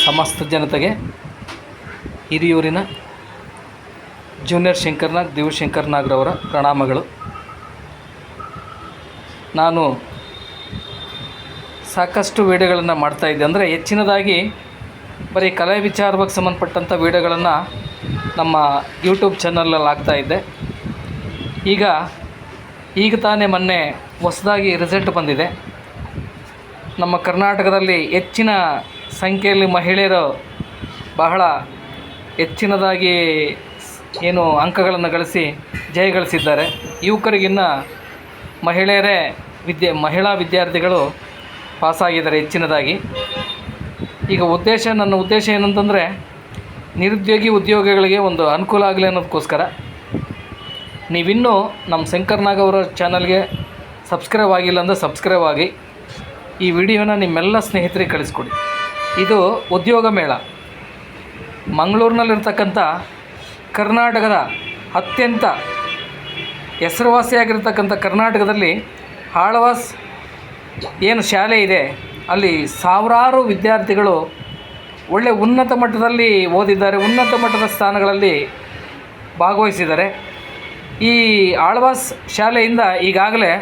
ಸಮಸ್ತ ಜನತೆಗೆ ಹಿರಿಯೂರಿನ ಜೂನಿಯರ್ ಶಂಕರ್ನಾಗ್ ದೇವಶಂಕರ್ ನಾಗ್ರವರ ಪ್ರಣಾಮಗಳು. ನಾನು ಸಾಕಷ್ಟು ವೀಡಿಯೋಗಳನ್ನು ಮಾಡ್ತಾಯಿದ್ದೆ ಅಂದರೆ ಹೆಚ್ಚಿನದಾಗಿ ಬರೀ ಕಲೆ ವಿಚಾರವಾಗಿ ಸಂಬಂಧಪಟ್ಟಂಥ ವೀಡಿಯೋಗಳನ್ನು ನಮ್ಮ ಯೂಟ್ಯೂಬ್ ಚಾನಲಲ್ಲಿ ಹಾಕ್ತಾಯಿದ್ದೆ ಈಗ ಈಗ ತಾನೇ ಮೊನ್ನೆ ಹೊಸದಾಗಿ ರಿಸಲ್ಟ್ ಬಂದಿದೆ. ನಮ್ಮ ಕರ್ನಾಟಕದಲ್ಲಿ ಹೆಚ್ಚಿನ ಸಂಖ್ಯೆಯಲ್ಲಿ ಮಹಿಳೆಯರು ಬಹಳ ಹೆಚ್ಚಿನದಾಗಿ ಏನು ಅಂಕಗಳನ್ನು ಗಳಿಸಿ ಜಯ ಗಳಿಸಿದ್ದಾರೆ. ಯುವಕರಿಗಿನ್ನ ಮಹಿಳೆಯರೇ ವಿದ್ಯೆ, ಮಹಿಳಾ ವಿದ್ಯಾರ್ಥಿಗಳು ಪಾಸಾಗಿದ್ದಾರೆ ಹೆಚ್ಚಿನದಾಗಿ. ಈಗ ಉದ್ದೇಶ, ನನ್ನ ಉದ್ದೇಶ ಏನಂತಂದರೆ ನಿರುದ್ಯೋಗಿ ಉದ್ಯೋಗಿಗಳಿಗೆ ಒಂದು ಅನುಕೂಲ ಆಗಲಿ ಅನ್ನೋದಕ್ಕೋಸ್ಕರ ನೀವಿನ್ನೂ ನಮ್ಮ ಶಂಕರ್ನಾಗ್ ಅವರ ಚಾನಲ್ಗೆ ಸಬ್ಸ್ಕ್ರೈಬ್ ಆಗಿಲ್ಲ ಅಂದರೆ ಸಬ್ಸ್ಕ್ರೈಬ್ ಆಗಿ ಈ ವಿಡಿಯೋನ ನಿಮ್ಮೆಲ್ಲ ಸ್ನೇಹಿತರಿಗೆ ಕಳಿಸ್ಕೊಡಿ. ಇದು ಉದ್ಯೋಗ ಮೇಳ. ಮಂಗಳೂರಿನಲ್ಲಿರ್ತಕ್ಕಂಥ ಕರ್ನಾಟಕದ ಅತ್ಯಂತ ಹೆಸರುವಾಸಿಯಾಗಿರ್ತಕ್ಕಂಥ ಕರ್ನಾಟಕದಲ್ಲಿ ಆಳ್ವಾಸ್ ಏನು ಶಾಲೆ ಇದೆ, ಅಲ್ಲಿ ಸಾವಿರಾರು ವಿದ್ಯಾರ್ಥಿಗಳು ಒಳ್ಳೆ ಉನ್ನತ ಮಟ್ಟದಲ್ಲಿ ಓದಿದ್ದಾರೆ, ಉನ್ನತ ಮಟ್ಟದ ಸ್ಥಾನಗಳಲ್ಲಿ ಭಾಗವಹಿಸಿದ್ದಾರೆ. ಈ ಆಳ್ವಾಸ್ ಶಾಲೆಯಿಂದ ಈಗಾಗಲೇ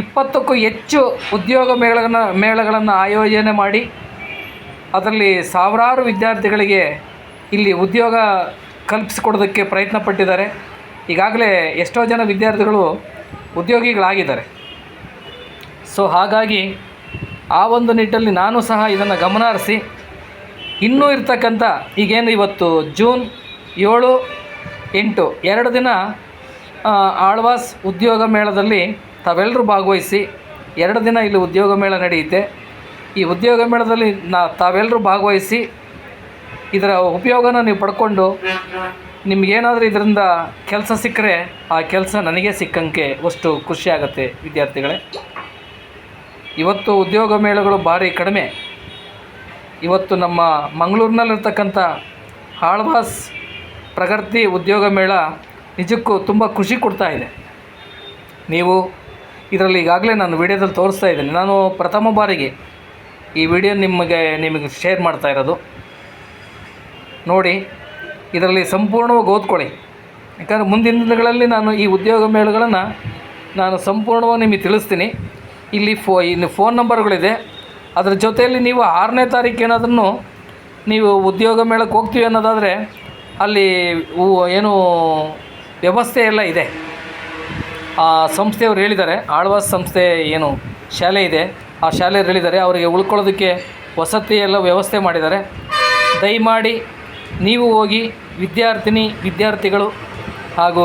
ಇಪ್ಪತ್ತಕ್ಕೂ ಹೆಚ್ಚು ಉದ್ಯೋಗ ಮೇಳಗಳನ್ನು ಮೇಳಗಳನ್ನು ಆಯೋಜನೆ ಮಾಡಿ ಅದರಲ್ಲಿ ಸಾವಿರಾರು ವಿದ್ಯಾರ್ಥಿಗಳಿಗೆ ಇಲ್ಲಿ ಉದ್ಯೋಗ ಕಲ್ಪಿಸಿಕೊಡೋದಕ್ಕೆ ಪ್ರಯತ್ನ ಪಟ್ಟಿದ್ದಾರೆ. ಈಗಾಗಲೇ ಎಷ್ಟೋ ಜನ ವಿದ್ಯಾರ್ಥಿಗಳು ಉದ್ಯೋಗಿಗಳಾಗಿದ್ದಾರೆ. ಸೊ ಹಾಗಾಗಿ ಆ ಒಂದು ನಿಟ್ಟಲ್ಲಿ ನಾನು ಸಹ ಇದನ್ನು ಗಮನ ಹರಿಸಿ ಇನ್ನೂ ಇರ್ತಕ್ಕಂಥ ಈಗೇನು ಇವತ್ತು ಜೂನ್ ಏಳು ಎಂಟು ಎರಡು ದಿನ ಆಳ್ವಾಸ್ ಉದ್ಯೋಗ ಮೇಳದಲ್ಲಿ ತಾವೆಲ್ಲರೂ ಭಾಗವಹಿಸಿ, ಎರಡು ದಿನ ಇಲ್ಲಿ ಉದ್ಯೋಗ ಮೇಳ ನಡೆಯುತ್ತೆ. ಈ ಉದ್ಯೋಗ ಮೇಳದಲ್ಲಿ ನಾ ತಾವೆಲ್ಲರೂ ಭಾಗವಹಿಸಿ, ಇದರ ಉಪಯೋಗನ ನೀವು ಪಡ್ಕೊಂಡು, ನಿಮಗೇನಾದರೂ ಇದರಿಂದ ಕೆಲಸ ಸಿಕ್ಕರೆ, ಆ ಕೆಲಸ ನನಗೆ ಸಿಕ್ಕಂಗೆ ಅಷ್ಟು ಖುಷಿಯಾಗತ್ತೆ ವಿದ್ಯಾರ್ಥಿಗಳೇ. ಇವತ್ತು ಉದ್ಯೋಗ ಮೇಳಗಳು ಭಾರಿ ಕಡಿಮೆ. ಇವತ್ತು ನಮ್ಮ ಮಂಗಳೂರಿನಲ್ಲಿರ್ತಕ್ಕಂಥ ಆಳ್ವಾಸ್ ಪ್ರಗತಿ ಉದ್ಯೋಗ ಮೇಳ ನಿಜಕ್ಕೂ ತುಂಬ ಖುಷಿ ಕೊಡ್ತಾ ಇದೆ. ನೀವು ಇದರಲ್ಲಿ ಈಗಾಗಲೇ ನಾನು ವಿಡಿಯೋದಲ್ಲಿ ತೋರಿಸ್ತಾ ಇದ್ದೀನಿ. ನಾನು ಪ್ರಥಮ ಬಾರಿಗೆ ಈ ವಿಡಿಯೋ ನಿಮಗೆ ನಿಮಗೆ ಶೇರ್ ಮಾಡ್ತಾ ಇರೋದು. ನೋಡಿ, ಇದರಲ್ಲಿ ಸಂಪೂರ್ಣವಾಗಿ ಓದ್ಕೊಳ್ಳಿ. ಯಾಕಂದರೆ ಮುಂದಿನ ದಿನಗಳಲ್ಲಿ ನಾನು ಈ ಉದ್ಯೋಗ ಮೇಳಗಳನ್ನು ನಾನು ಸಂಪೂರ್ಣವಾಗಿ ನಿಮಗೆ ತಿಳಿಸ್ತೀನಿ. ಇಲ್ಲಿ ಫೋ ಇಲ್ಲಿ ಫೋನ್ ನಂಬರ್ಗಳಿದೆ. ಅದರ ಜೊತೆಯಲ್ಲಿ ನೀವು ಆರನೇ ತಾರೀಕು ಏನಾದ್ರೂ ನೀವು ಉದ್ಯೋಗ ಮೇಳಕ್ಕೆ ಹೋಗ್ತೀವಿ ಅನ್ನೋದಾದರೆ ಅಲ್ಲಿ ಏನು ವ್ಯವಸ್ಥೆ ಎಲ್ಲ ಇದೆ. ಆ ಸಂಸ್ಥೆಯವ್ರು ಹೇಳಿದ್ದಾರೆ, ಆಳ್ವಾಸ್ ಸಂಸ್ಥೆ ಏನು ಶಾಲೆ ಇದೆ, ಆ ಶಾಲೆಯವ್ರು ಹೇಳಿದ್ದಾರೆ, ಅವರಿಗೆ ಉಳ್ಕೊಳ್ಳೋದಕ್ಕೆ ವಸತಿ ಎಲ್ಲ ವ್ಯವಸ್ಥೆ ಮಾಡಿದ್ದಾರೆ. ದಯಮಾಡಿ ನೀವು ಹೋಗಿ ವಿದ್ಯಾರ್ಥಿನಿ, ವಿದ್ಯಾರ್ಥಿಗಳು ಹಾಗೂ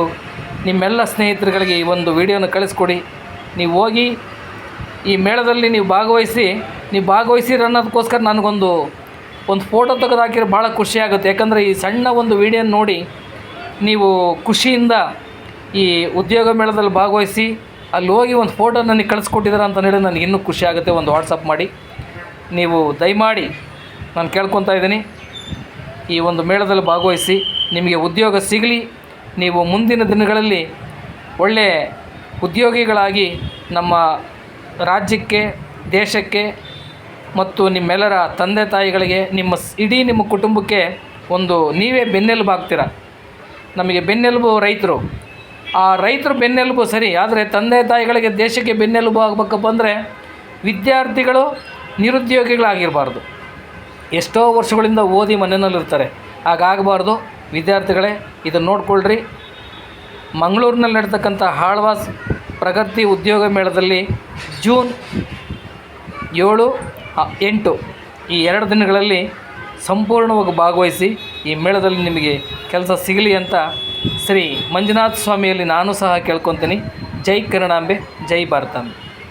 ನಿಮ್ಮೆಲ್ಲ ಸ್ನೇಹಿತರುಗಳಿಗೆ ಈ ಒಂದು ವಿಡಿಯೋನ ಕಳಿಸ್ಕೊಡಿ. ನೀವು ಹೋಗಿ ಈ ಮೇಳದಲ್ಲಿ ನೀವು ಭಾಗವಹಿಸಿ, ನೀವು ಭಾಗವಹಿಸಿರ ಅನ್ನೋದಕ್ಕೋಸ್ಕರ ನನಗೊಂದು, ಒಂದು ಫೋಟೋ ತೆಗೆದು ಹಾಕಿದ್ರೆ ಭಾಳ ಖುಷಿಯಾಗುತ್ತೆ ಯಾಕಂದರೆ ಈ ಸಣ್ಣ ಒಂದು ವಿಡಿಯೋನ ನೋಡಿ ನೀವು ಖುಷಿಯಿಂದ ಈ ಉದ್ಯೋಗ ಮೇಳದಲ್ಲಿ ಭಾಗವಹಿಸಿ ಅಲ್ಲಿ ಹೋಗಿ ಒಂದು ಫೋಟೋ ನನಗೆ ಕಳಿಸ್ಕೊಟ್ಟಿದ್ದಾರೆ ಅಂತ ಹೇಳಿ ನನಗೆ ಇನ್ನೂ ಖುಷಿ ಆಗುತ್ತೆ, ಒಂದು ವಾಟ್ಸಪ್ ಮಾಡಿ. ನೀವು ದಯಮಾಡಿ ನಾನು ಕೇಳ್ಕೊತಾ ಇದ್ದೀನಿ. ಈ ಒಂದು ಮೇಳದಲ್ಲಿ ಭಾಗವಹಿಸಿ ನಿಮಗೆ ಉದ್ಯೋಗ ಸಿಗಲಿ, ನೀವು ಮುಂದಿನ ದಿನಗಳಲ್ಲಿ ಒಳ್ಳೆ ಉದ್ಯೋಗಿಗಳಾಗಿ ನಮ್ಮ ರಾಜ್ಯಕ್ಕೆ, ದೇಶಕ್ಕೆ ಮತ್ತು ನಿಮ್ಮೆಲ್ಲರ ತಂದೆ ತಾಯಿಗಳಿಗೆ, ನಿಮ್ಮ ಇಡೀ ನಿಮ್ಮ ಕುಟುಂಬಕ್ಕೆ ಒಂದು ನೀವೇ ಬೆನ್ನೆಲುಬು ಆಗ್ತೀರ? ನಮಗೆ ಬೆನ್ನೆಲುಬು ರೈತರು. ಆ ರೈತರು ಬೆನ್ನೆಲುಬು ಸರಿ, ಆದರೆ ತಂದೆ ತಾಯಿಗಳಿಗೆ ದೇಶಕ್ಕೆ ಬೆನ್ನೆಲುಬು ಆಗಬೇಕಪ್ಪ ಅಂದರೆ ವಿದ್ಯಾರ್ಥಿಗಳು ನಿರುದ್ಯೋಗಿಗಳಾಗಿರಬಾರ್ದು. ಎಷ್ಟೋ ವರ್ಷಗಳಿಂದ ಓದಿ ಮನೆಯಲ್ಲಿರ್ತಾರೆ. ಹಾಗಾಗಬಾರ್ದು. ವಿದ್ಯಾರ್ಥಿಗಳೇ ಇದನ್ನು ನೋಡಿಕೊಳ್ಳ್ರಿ ಮಂಗಳೂರಿನಲ್ಲಿ ನಡೆತಕ್ಕಂಥ ಹಾಳ್ವಾಸ್ ಪ್ರಗತಿ ಉದ್ಯೋಗ ಮೇಳದಲ್ಲಿ ಜೂನ್ ಏಳು ಎಂಟು ಈ ಎರಡು ದಿನಗಳಲ್ಲಿ ಸಂಪೂರ್ಣವಾಗಿ ಭಾಗವಹಿಸಿ ಈ ಮೇಳದಲ್ಲಿ ನಿಮಗೆ ಕೆಲಸ ಸಿಗಲಿ ಅಂತ ಶ್ರೀ ಮಂಜುನಾಥ ಸ್ವಾಮಿಯಲ್ಲಿ ನಾನು ಸಹ ಕೇಳ್ಕೊತೀನಿ. ಜೈ ಕರುಣಾಂಬೆ ಜೈ ಭಾರತಾಂಬೆ.